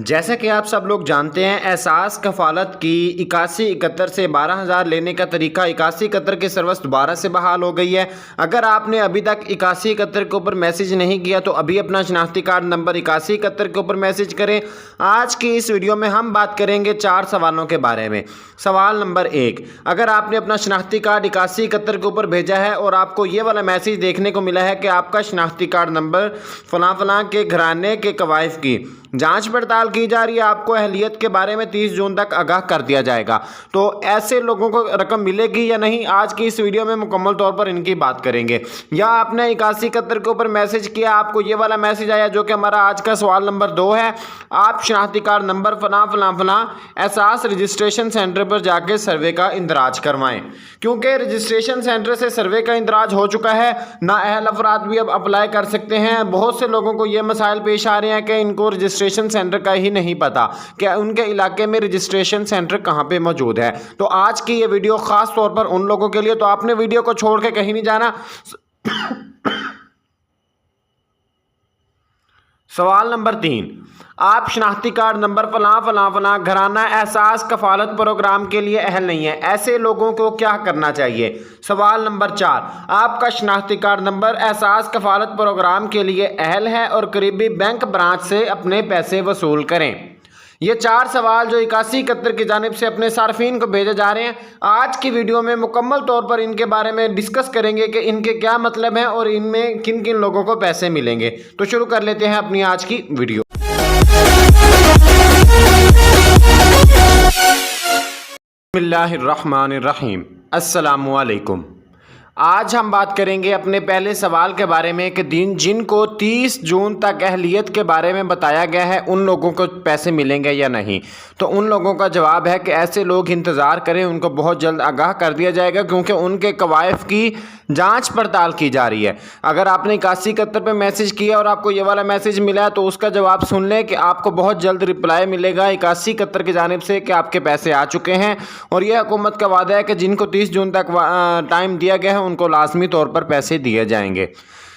जैसा कि आप सब लोग जानते हैं, एहसास कफालत की इक्यासी इकहत्तर से बारह हज़ार लेने का तरीका इक्यासी इकहत्तर के सर्विस दोबारा से बहाल हो गई है। अगर आपने अभी तक इक्यासी इकहत्तर के ऊपर मैसेज नहीं किया तो अभी अपना शनाख्ती कार्ड नंबर इक्यासी इकहत्तर के ऊपर मैसेज करें। आज की इस वीडियो में हम बात करेंगे चार सवालों के बारे में। सवाल नंबर एक, अगर आपने अपना शनाख्ती कार्ड इक्यासी इकहत्तर के ऊपर भेजा है और आपको ये वाला मैसेज देखने को मिला है कि आपका शनाख्ती कार्ड नंबर फ़लाँ फ़लाँ के घराने के कवायफ की जाँच पड़ताल की जा रही है। आपको अहलियत के बारे में 30 जून तक आगाह कर दिया जाएगा। तो ऐसे लोगों को रकम मिलेगी या नहीं, आज की इस वीडियो में मुकम्मल तौर पर इनकी बात करेंगे। या आपने इक्यासी इकहत्तर के ऊपर मैसेज किया, आपको ये वाला मैसेज आया जो कि हमारा आज का सवाल नंबर दो है। आप शनाख्ती कार्ड नंबर फलां फलां फलां एहसास रजिस्ट्रेशन सेंटर पर जाके सर्वे का इंदराज करवाएँ। क्योंकि रजिस्ट्रेशन सेंटर से सर्वे का इंदराज हो चुका है, ना अहल अफराद भी अब अप्लाई कर सकते हैं। बहुत से लोगों को ये मसाइल पेश आ रहे हैं कि इनको रजिस्ट्रेशन सेंटर का ही नहीं पता कि उनके इलाके में रजिस्ट्रेशन सेंटर कहाँ पे मौजूद है। तो आज की ये वीडियो ख़ास तौर पर उन लोगों के लिए तो आपने वीडियो को छोड़ के कहीं नहीं जाना। सवाल नंबर तीन। आप शनाख्ती कार्ड नंबर फलां फलां फलां घराना एहसास कफालत प्रोग्राम के लिए अहल नहीं है। ऐसे लोगों को क्या करना चाहिए? सवाल नंबर चार। आपका शनाख्ती कार्ड नंबर एहसास कफालत प्रोग्राम के लिए अहल है और करीबी बैंक ब्रांच से अपने पैसे वसूल करें। ये चार सवाल जो इक्यासी इकहत्तर की जानब से अपने सार्फिन को भेजे जा रहे हैं। आज की वीडियो में मुकम्मल तौर पर इनके बारे में डिस्कस करेंगे कि इनके क्या मतलब हैं और इनमें किन किन लोगों को पैसे मिलेंगे। तो शुरू कर लेते हैं अपनी आज की वीडियो। बसमीम असलकुम आज हम बात करेंगे अपने पहले सवाल के बारे में कि दिन जिनको 30 जून तक अहलियत के बारे में बताया गया है, उन लोगों को पैसे मिलेंगे या नहीं? तो उन लोगों का जवाब है कि ऐसे लोग इंतज़ार करें, उनको बहुत जल्द आगाह कर दिया जाएगा क्योंकि उनके कवायफ की जाँच पड़ताल की जा रही है। अगर आपने इक्यासी इकहत्तर पर मैसेज किया और आपको ये वाला मैसेज मिला है तो उसका जवाब सुन लें कि आपको बहुत जल्द रिप्लाई मिलेगा इक्यासी इकहत्तर की जानब से कि आपके पैसे आ चुके हैं। और यह हुकूमत का वादा है कि जिनको तीस जून तक टाइम दिया गया है उनको लाजमी तौर पर पैसे दिए जाएँगे।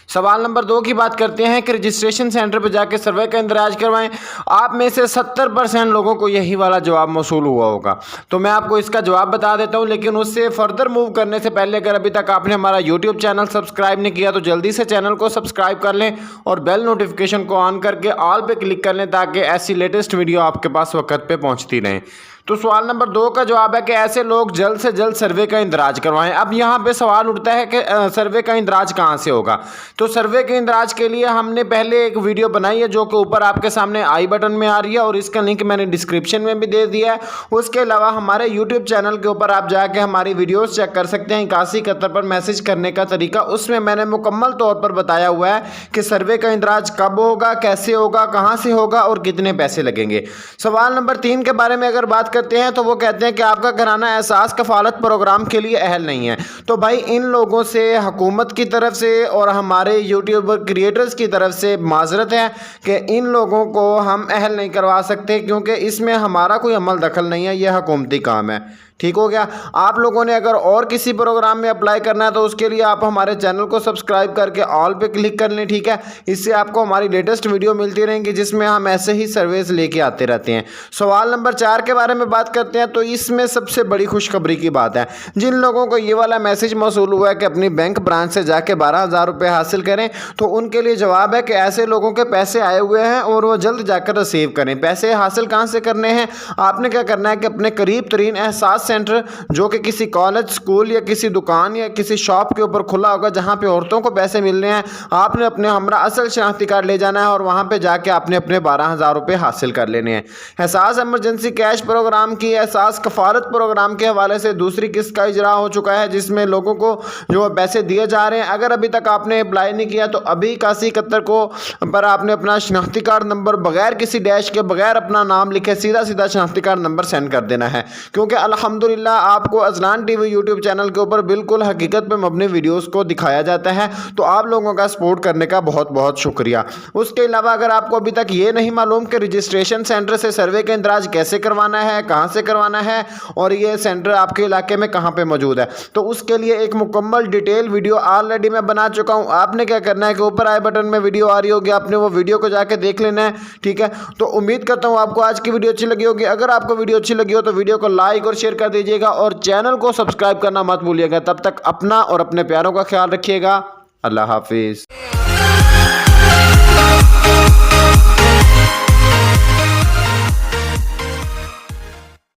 सवाल नंबर दो की बात करते हैं कि रजिस्ट्रेशन सेंटर पर जाकर सर्वे का इंदराज करवाएँ। आप में से सत्तर परसेंट लोगों को यही वाला जवाब मौसू हुआ होगा। तो मैं आपको इसका जवाब बता देता हूँ, लेकिन उससे फर्दर मूव करने से पहले अगर अभी तक आपने हमारा यूट्यूब चैनल सब्सक्राइब नहीं किया तो जल्दी से चैनल को सब्सक्राइब कर लें और बेल नोटिफिकेशन को ऑन करके ऑल पे क्लिक कर लें, ताकि ऐसी लेटेस्ट वीडियो आपके पास वक्त पर पहुँचती रहें। तो सवाल नंबर दो का जवाब है कि ऐसे लोग जल्द से जल्द सर्वे का इंदराज करवाएँ। अब यहाँ पे सवाल उठता है कि सर्वे का इंदराज कहाँ से होगा? तो सर्वे के इंदराज के लिए हमने पहले एक वीडियो बनाई है जो कि ऊपर आपके सामने आई बटन में आ रही है और इसका लिंक मैंने डिस्क्रिप्शन में भी दे दिया है। उसके अलावा हमारे यूट्यूब चैनल के ऊपर आप जाके हमारी वीडियोज़ चेक कर सकते हैं। इक्यासी इकहत्तर पर मैसेज करने का तरीका, उसमें मैंने मुकम्मल तौर पर बताया हुआ है कि सर्वे का इंदराज कब होगा, कैसे होगा, कहाँ से होगा और कितने पैसे लगेंगे। सवाल नंबर तीन के बारे में अगर बात करते हैं तो वो कहते हैं कि आपका घराना एहसास कफालत प्रोग्राम के लिए अहल नहीं है। तो भाई इन लोगों से, हुकूमत की तरफ़ से और हमारे यूट्यूबर क्रिएटर्स की तरफ़ से माजरत है कि इन लोगों को हम अहल नहीं करवा सकते क्योंकि इसमें हमारा कोई अमल दखल नहीं है, यह हकूमती काम है। ठीक हो गया? आप लोगों ने अगर और किसी प्रोग्राम में अप्लाई करना है तो उसके लिए आप हमारे चैनल को सब्सक्राइब करके ऑल पे क्लिक कर लें, ठीक है? इससे आपको हमारी लेटेस्ट वीडियो मिलती रहेंगी, जिसमें हम ऐसे ही सर्विस लेके आते रहते हैं। सवाल नंबर चार के बारे में बात करते हैं तो इसमें सबसे बड़ी खुशखबरी की बात है। जिन लोगों को ये वाला मैसेज मौसू हुआ है कि अपनी बैंक ब्रांच से जाके बारह हज़ार रुपये हासिल करें तो उनके लिए जवाब है कि ऐसे लोगों के पैसे आए हुए हैं और वो जल्द जाकर रिसीव करें। पैसे हासिल कहाँ से करने हैं? आपने क्या करना है कि अपने करीब तरीन एहसास सेंटर, जो कि किसी कॉलेज, स्कूल या किसी दुकान या किसी शॉप के ऊपर खुला होगा, जहाँ पे औरतों को पैसे मिल रहे हैं। आपने अपने, हमारा असल शनाख्ती कार्ड ले जाना है और वहाँ पे जाके आपने अपने बारह हज़ार रुपये हासिल कर लेने हैं। एहसास एमरजेंसी कैश प्रोग्राम की एहसास कफालत प्रोग्राम के हवाले से दूसरी किस्त का इजरा हो चुका है, जिसमें लोगों को जो पैसे दिए जा रहे हैं। अगर अभी तक आपने अप्लाई नहीं किया तो अभी इक्यासी इकहत्तर को पर आपने अपना शनाख्ती कार्ड नंबर बगैर किसी डैश के, बगैर अपना नाम लिखे सीधा सीधा शनाख्ती कार्ड नंबर सेंड कर देना है। क्योंकि अल्हम्दुलिल्लाह, आपको अजनान टीवी यूट्यूब चैनल के ऊपर बिल्कुल हकीकत पे मबनी वीडियोस को दिखाया जाता है तो आप लोगों का सपोर्ट करने का बहुत बहुत शुक्रिया। उसके अलावा अगर आपको अभी तक ये नहीं मालूम कि रजिस्ट्रेशन सेंटर से सर्वे का इंदराज कैसे करवाना है, कहाँ से करवाना है, और ये सेंटर आपके इलाके में कहाँ पर मौजूद है तो उसके लिए एक मुकम्मल डिटेल वीडियो ऑलरेडी मैं बना चुका हूँ। आपने क्या करना है कि ऊपर आई बटन में वीडियो आ रही होगी, आपने वो वीडियो को जाके देख लेना है, ठीक है? तो उम्मीद करता हूँ आपको आज की वीडियो अच्छी लगी होगी। अगर आपको वीडियो अच्छी लगी हो तो वीडियो को लाइक और शेयर कर दीजिएगा और चैनल को सब्सक्राइब करना मत भूलिएगा। तब तक अपना और अपने प्यारों का ख्याल रखिएगा। अल्लाह हाफिज़।